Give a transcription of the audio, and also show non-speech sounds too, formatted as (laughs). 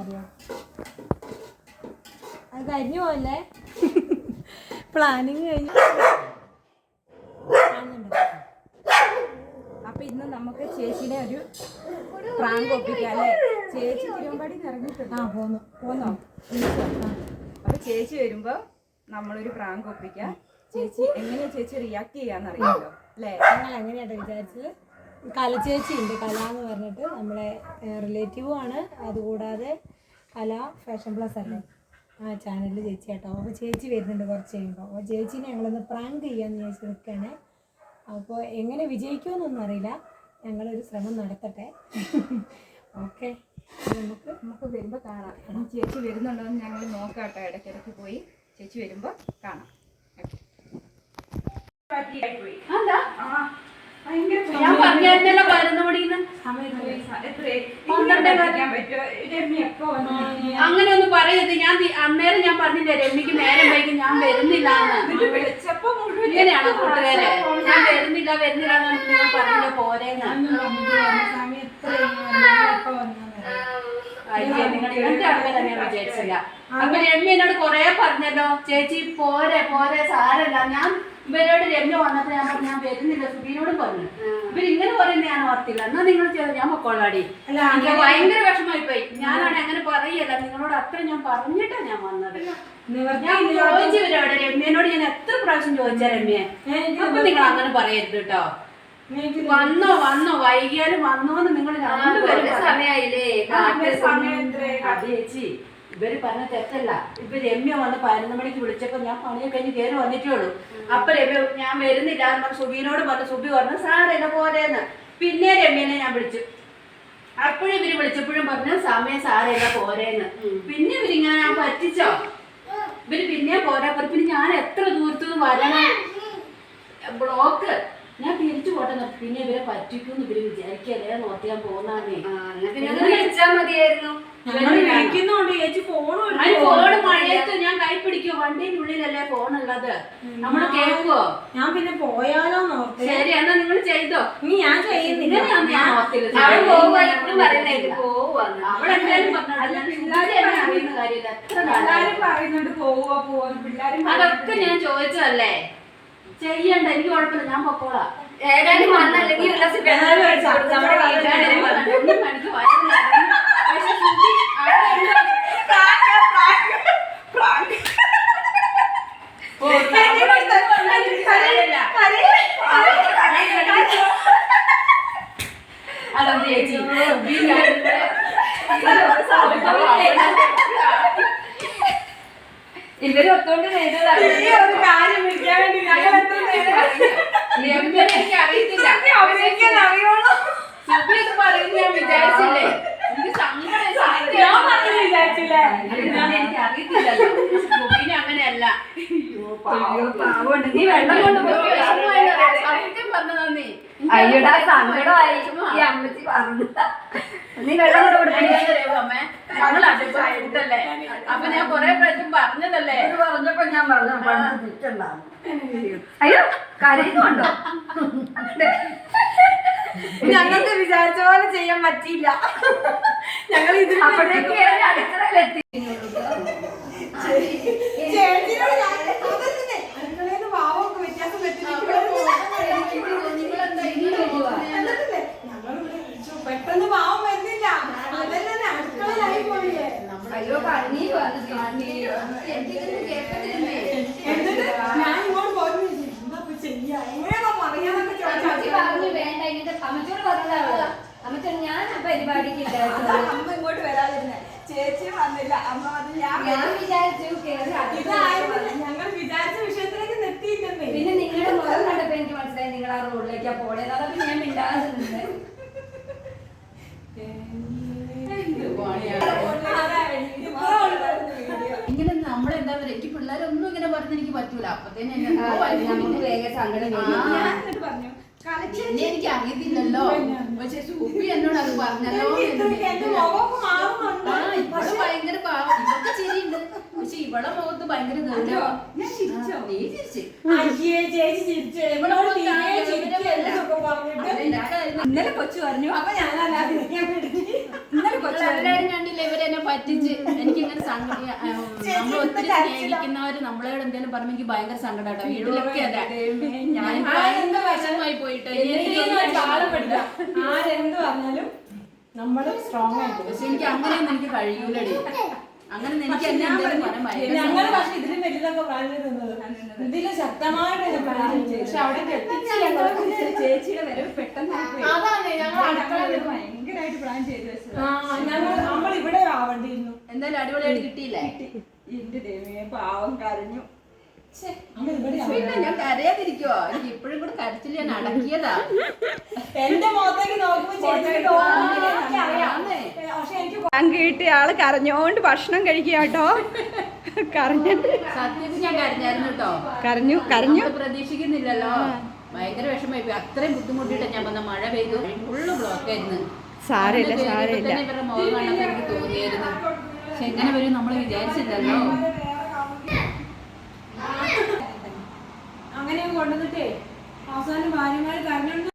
അറിയോ. അത് കരിഞ്ഞു പോയല്ലേ പ്ലാനിങ് (laughs) കഴിഞ്ഞു? അപ്പൊ ഇന്ന് നമുക്ക് ചേച്ചിയുടെ ഒരു പ്രാങ്ക് ഒപ്പിക്കാം അല്ലേ ചേച്ചി തിരുവമ്പാടി ഇറങ്ങിയിട്ടുണ്ട്. ആ പോന്നു. പോന്നോ? അപ്പൊ ചേച്ചി വരുമ്പോ നമ്മളൊരു പ്രാങ്ക് ഒപ്പിക്കാം. ചേച്ചി എങ്ങനെയാ ചേച്ചി റിയാക്ട് ചെയ്യാന്ന് അറിയാമല്ലോ അല്ലേ? ഞങ്ങൾ എങ്ങനെയാട്ടോ വിചാരിച്ചത്? ചേച്ചി ഉണ്ട് കല എന്ന് പറഞ്ഞിട്ട് നമ്മളെ റിലേറ്റീവും ആണ്. അതുകൂടാതെ കല ഫാഷൻ പ്ലസ് അല്ലേ? ആ ചാനലിൽ ചേച്ചി കേട്ടോ. അപ്പോൾ ചേച്ചി വരുന്നുണ്ട് കുറച്ച് കഴിയുമ്പോൾ അപ്പോൾ ചേച്ചീനെ ഞങ്ങളൊന്ന് പ്രാങ്ക് ചെയ്യാമെന്ന് വിചാരിച്ച് നിൽക്കുകയാണ് അപ്പോൾ എങ്ങനെ വിജയിക്കുമെന്നൊന്നും അറിയില്ല. ഞങ്ങളൊരു ശ്രമം നടത്തട്ടെ. ഓക്കെ. നമുക്ക് നമുക്ക് വരുമ്പോൾ കാണാം. ചേച്ചി വരുന്നുണ്ടോ എന്ന് ഞങ്ങൾ നോക്കാട്ടോ. ഇടയ്ക്കിടയ്ക്ക് പോയി ചേച്ചി വരുമ്പോൾ കാണാം. ഞാൻ പറഞ്ഞായിരുന്നല്ലോ പതിനൊന്ന് മണിന്ന് അങ്ങനെ ഒന്നും പറയരുത്. ഞാൻ അന്നേരം ഞാൻ പറഞ്ഞില്ലേ രമ്യക്ക് നേരം വൈകി ഞാൻ വരുന്നില്ല ഇങ്ങനെയാണോ കൂട്ടുകാരെ? ഞാൻ വരുന്നില്ല വരുന്നില്ല നിങ്ങൾ പറഞ്ഞില്ല പോരേന്ന്? സമയം വിചാരിച്ചില്ല. അപ്പൊ രമ്യ എന്നോട് കൊറേ പറഞ്ഞല്ലോ ചേച്ചി പോരെ പോരെ സാരല്ല. ഞാൻ ഇവരോട് രമ്യ വന്നപ്പോ ഞാൻ പറഞ്ഞു ഞാൻ വരുന്നില്ല. സുബീനോടും പറഞ്ഞു. ഇവർ ഇങ്ങനെ പറയുന്ന ഞാൻ ഓർത്തില്ല. എന്നാ നിങ്ങൾ ചെയ്ത ഞാൻ എനിക്ക് ഭയങ്കര വിഷമായി പോയി ഞാനാണ് അങ്ങനെ പറയല്ല. നിങ്ങളോട് അത്ര ഞാൻ പറഞ്ഞിട്ടാ ഞാൻ വന്നത്. ഞാൻ ചോദിച്ചു ഇവരോട് രമ്യനോട് ഞാൻ എത്ര പ്രാവശ്യം ചോദിച്ച രമ്യ? അപ്പൊ നിങ്ങൾ അങ്ങനെ പറയരുത് കേട്ടോ. വന്നോ വന്നോ വൈകിയാലും വന്നോന്ന് നിങ്ങൾ ചേച്ചി ഇവർ പറഞ്ഞ തെറ്റല്ല. ഇപ്പൊ രമ്യ വന്ന് പതിനൊന്ന് മണിക്ക് വിളിച്ചപ്പോ ഞാൻ പണിയൊക്കെ കഴിഞ്ഞ് കയറി വന്നിട്ടേ ഉള്ളൂ. അപ്പൊ രമ്യ ഞാൻ വരുന്നില്ല. എന്ന് പറഞ്ഞു സുബീനോട് പറഞ്ഞു സുബി പറഞ്ഞു സാറില്ല പോരേന്ന്. പിന്നെ രമ്യനെ ഞാൻ വിളിച്ചു. അപ്പോഴും ഇവർ വിളിച്ചപ്പോഴും പറഞ്ഞു സമയം സാറില്ല പോരേന്ന്. പിന്നെ ഇവരിങ്ങനെ ഞാൻ പറ്റിച്ചോ? ഇവർ പിന്നെ പോരാ പറഞ്ഞു പിന്നെ ഞാൻ എത്ര ദൂരത്തുനിന്ന് വരണം? ബ്ലോക്ക്. എന്ന് പിന്നെ ഇവരെ പറ്റിക്കും ഇവർ വിചാരിക്കല്ലേ? നോക്കിയാൻ മതിയായിരുന്നു. വിളിക്കുന്നുണ്ട് ചേച്ചി ഫോണും അതിന് ഫോണ് മഴയത്ത് ഞാൻ കൈ പിടിക്കോ ഉള്ളിലല്ലേ ഫോൺ ഉള്ളത്? നമ്മൾ കേൾക്കുവോ? ഞാൻ പിന്നെ പോയാലോ ശരി എന്നാ നിങ്ങൾ ചെയ്തോ. ഇനി ഞാൻ ചെയ്യുന്നില്ല. അതൊക്കെ ഞാൻ ചോദിച്ചതല്ലേ? ചെയ്യണ്ട എനിക്ക് കുഴപ്പമില്ല ഞാൻ പൊക്കോളാം ഏതായാലും വന്നല്ലെങ്കിൽ ഒരു ഗ്ലാസ് വെള്ളം ഒഴിച്ച് കൊടുക്ക്. നമ്മുടെ വീട്ടുകാരെ വന്നു. ഒന്നും എനിക്ക് വയറ് നിറഞ്ഞു. പക്ഷെ സുധി അവിടെ എനിക്ക് അറിയത്തില്ല. അറിയുള്ളൂ. ഇത് പറയുന്നത് ഞാൻ വിചാരിച്ചില്ലേ? എനിക്ക് സങ്കടം വിചാരിച്ചില്ലേ? എനിക്ക് അറിയത്തില്ലല്ലോ. സുബിനെ അങ്ങനെയല്ല. നീ വെള്ളം കൊണ്ട് എനിക്ക് വിഷമമായെന്ന് അറിയാം. സത്യം പറഞ്ഞതാ നീ അയ്യോടാ സങ്കടമായി. ഈ അമ്മച്ചി പറഞ്ഞു നീ വെള്ളം കൊടുത്തു അമ്മേ? ഞങ്ങൾ അഭിപ്രായം എടുത്തല്ലേ അപ്പൊ ഞാൻ കൊറേ പ്രാവശ്യം പറഞ്ഞതല്ലേ? പറഞ്ഞപ്പോ ഞാൻ പറഞ്ഞു അയ്യോ കരയുന്നുണ്ടോ? ഞങ്ങൾക്ക് വിചാരിച്ച പോലെ ചെയ്യാൻ പറ്റിയില്ല. ഞങ്ങൾ ഇതിൽ അപ്പോഴേക്ക് അടുക്കളയിലെത്തി. പെട്ടെന്ന് പാവം വരുന്നില്ല. അതല്ലേ അടുക്കളയിലായി പോയില്ലേ അയ്യോ കണ്ണീര് വന്നു കണ്ണീര് എനിക്കിതൊന്നും കേൾക്കത്തില്ലേ എന്നിട്ട് ഞാൻ ഇങ്ങോട്ട് പോയി എന്താ ഇപ്പൊ ചെയ്യാ അമ്മച്ചി ചോദിച്ചു പറഞ്ഞു വേണ്ട ഇങ്ങനത്തെ അമ്മച്ചോട് പറഞ്ഞതാണ് അമ്മച്ചോട് ഞാൻ ആ പരിപാടിക്ക് അമ്മ ഇങ്ങോട്ട് വരാതിരുന്നേ. ചേച്ചി വന്നില്ല. അമ്മ വന്ന് ഞാൻ ഞാൻ വിചാരിച്ചു ഇതായിരുന്നു ഞങ്ങൾ വിചാരിച്ച വിഷയത്തിലേക്ക് നിർത്തിയില്ലെന്നേ. പിന്നെ നിങ്ങളുടെ മുഖം കണ്ടപ്പോ എനിക്ക് മനസ്സിലായി നിങ്ങൾ ആ റോഡിലേക്കാ പോണേന്ന്. അതൊക്കെ ഞാൻ മിണ്ടാതെ എനിക്ക് പറ്റൂല. അപ്പത്തേനും എന്നെ എന്തോ നമുക്ക് വേഗം സങ്കടം. വരും. ഞാൻ എന്നിട്ട് പറഞ്ഞു പിന്നെ എനിക്ക് അറിയത്തില്ലല്ലോ പക്ഷെ സൂപ്പി എന്നോട് അത് പറഞ്ഞല്ലോ എന്റെ മുഖമൊക്കെ മാറുന്നുണ്ട്? ആ ഭയങ്കര പാവം. ഇവർക്ക് ചിരിയുണ്ട് ഇവളെ മുഖത്ത് ഭയങ്കര ഇന്നലെ കൊച്ചു പറഞ്ഞു അപ്പൊ ഞാനല്ല ഇന്നലെ കൊച്ചു എല്ലാവരും കണ്ടില്ല ഇവരെന്നെ പറ്റിച്ച്. എനിക്ക് ഇങ്ങനെ സങ്കടം നമ്മൾ ഒത്തിരി സ്നേഹിക്കുന്നവര് നമ്മളോട് എന്തെങ്കിലും പറഞ്ഞു എനിക്ക് ഭയങ്കര സങ്കടം വീട്ടിലൊക്കെ അതെ. ഞാൻ വിഷമമായി പോയിട്ട് ആരെന്ത് പറഞ്ഞാലും നമ്മൾ സ്ട്രോങ് ആയിട്ട് പക്ഷെ എനിക്ക് അങ്ങനെയൊന്നും എനിക്ക് കഴിയൂലടി. അങ്ങനെ എനിക്ക് എന്നെ എന്തെങ്കിലും പറയാൻ ഭയങ്കര ഞങ്ങൾ പക്ഷെ ഇതിലും വലുതൊക്കെ പ്ലാൻ ചെയ്തത് ഇതിലും പ്ലാൻ പക്ഷെ അവിടെ ചേച്ചിയുടെ വരവ് പെട്ടെന്ന് ആയിപ്പോയി. അതാണ് ഞങ്ങൾ അടുക്കളയിൽ പ്ലാൻ ചെയ്തു വെച്ചത്. ആ ഞങ്ങൾ നമ്മൾ ഇവിടെ ആവേണ്ടിയിരുന്നു. എന്തായാലും അടിപൊളിയായിട്ട് കിട്ടിയില്ലേ? എന്റെ ദൈവമേ പാവം കരഞ്ഞു. പിന്നെ ഞാൻ കരയാതിരിക്കോ എനിക്ക് ഇപ്പോഴും കൂടെ കരച്ചിൽ ഞാൻ അടക്കിയതാ. എന്റെ മുഖത്തേക്ക് നോക്കുമ്പോ കിട്ടിയ ആൾ കരഞ്ഞോണ്ട് ഭക്ഷണം കഴിക്കുക കേട്ടോ. കരഞ്ഞു. സത്യത്തിൽ ഞാൻ കരഞ്ഞായിരുന്നു കേട്ടോ. കരഞ്ഞു കരഞ്ഞു. പ്രതീക്ഷിക്കുന്നില്ലല്ലോ. ഭയങ്കര വിഷമമായി പോയി. അത്രയും ബുദ്ധിമുട്ടിട്ട് ഞാൻ വന്ന. മഴ പെയ്തു. ഫുള്ള് ബ്ലോക്ക് ആയിരുന്നു. സാരമില്ല സാരമില്ല ഇവരുടെ മുഖം കണ്ടപ്പോ എനിക്ക് തോന്നിയായിരുന്നു. പക്ഷെ എങ്ങനെ വരും നമ്മൾ വിചാരിച്ചില്ലല്ലോ. അങ്ങനെ കൊണ്ടുവന്നിട്ടേ അവസാനം ഭാര്യമാര് കരഞ്ഞോണ്ട്